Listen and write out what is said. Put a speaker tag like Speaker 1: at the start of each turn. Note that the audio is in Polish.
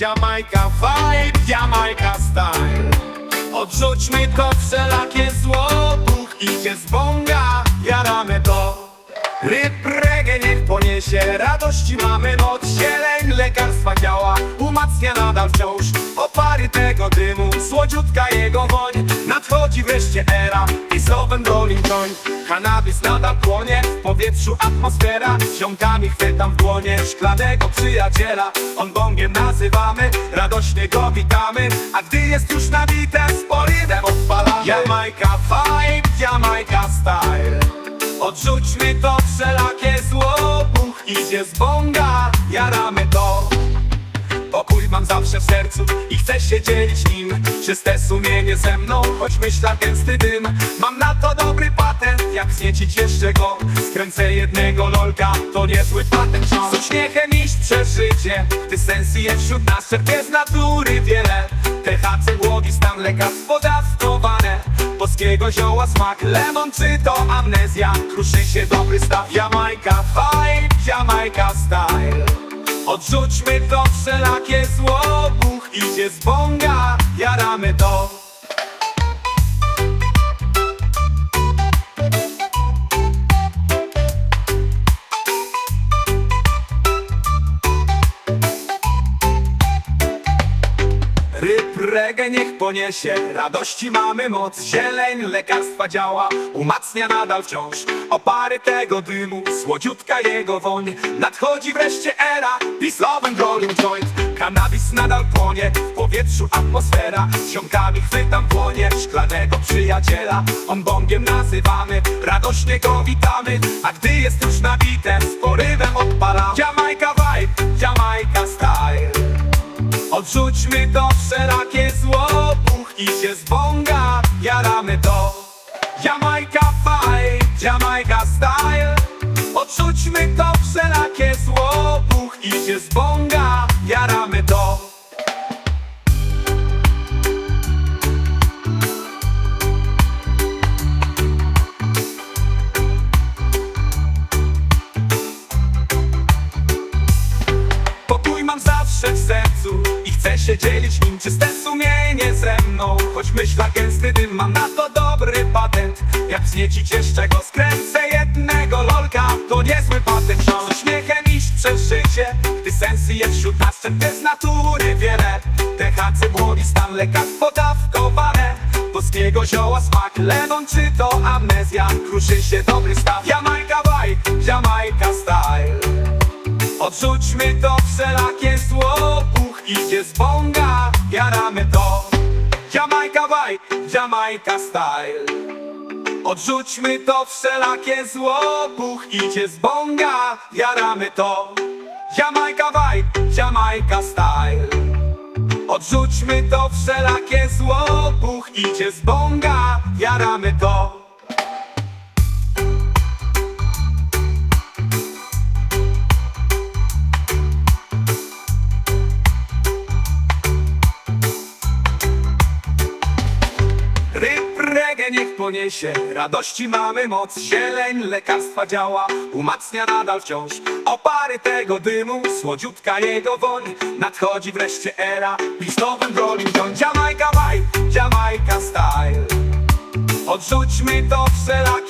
Speaker 1: Jamajka vibe, Jamajka style. Odrzućmy to wszelakie zło Buch idzie z bonga, jaramy to. Ryb reggae niech poniesie Radości mamy noc Zieleń lekarstwa działa Umacnia nadal wciąż. Opary tego dymu Słodziutka jego woń. Nadchodzi wreszcie era Słowem rolling joint Kanabis nadal płonie. W powietrzu atmosfera. Ziomkami chwytam w dłonie Szklanego przyjaciela. On bongiem nazywamy. Radośnie go witamy. A gdy jest już nabite Z porywem odpalamy. Jamajka vibe, Jamajka style. Odrzućmy to wszelakie zło Buch idzie z bonga, jaramy to mam zawsze w sercu i chcę się dzielić nim. Czyste sumienie ze mną, choć myśla gęsty dym. Mam na to dobry patent, jak wzniecić jeszcze go. Skręcę jednego lolka, to niezły patent Z uśmiechem iść przeżycie, gdy sensy jest wśród nas Czerpie z natury wiele. THC, błogi stan, lekarstwo dawkowane. Polskiego zioła smak, lemon czy to amnezja. Kruszy się dobry staw, Jamajka vibe, Jamajka style Odrzućmy to wszelakie zło Buch idzie z bonga, jaramy to reggae niech poniesie. Radości mamy moc. Zieleń lekarstwa działa. Umacnia nadal wciąż Opary tego dymu. Słodziutka jego woń. Nadchodzi wreszcie era. Peace, rolling joint. Kanabis nadal płonie. W powietrzu atmosfera. Z ziomkami chwytam płonie. Szklanego przyjaciela. On bongiem nazywamy. Radośnie go witamy. A gdy jest już nabite Z porywem odpalamy jaramy to Jamajka vibe, Jamajka style. Odrzućmy to wszelakie zło Buch idzie z bonga, jaramy to Pokój mam zawsze w sercu i chcę się dzielić nim. Czyste sumienie ze mną, choć myśla gęsty dym Mam na to wzniecić jeszcze go. Skręcę jednego lolka, to niezły patent Z uśmiechem iść przez życie, gdy sensy jest wśród nas. Czerpię z natury wiele, THC, młody stan, lekarstwo dawkowane Polskiego zioła smak, lemon czy to amnezja? Kruszy się dobry staw, Jamajka vibe, Jamajka style. Odrzućmy to wszelakie zło. Buch idzie z bonga, jaramy to. Jamajka vibe, Jamajka style Odrzućmy to wszelakie zło. Buch idzie z bonga, jaramy to. Jamajka vibe, Jamajka style. Odrzućmy to wszelakie zło. Buch idzie z bonga, jaramy to Ryb niech poniesie. Radości mamy moc. Zieleń lekarstwa działa. Umacnia nadal wciąż Opary tego dymu. Słodziutka jego woń. Nadchodzi wreszcie era. Listowym rolling joint Jamajka vibe, Jamajka style. Odrzućmy to wszelakie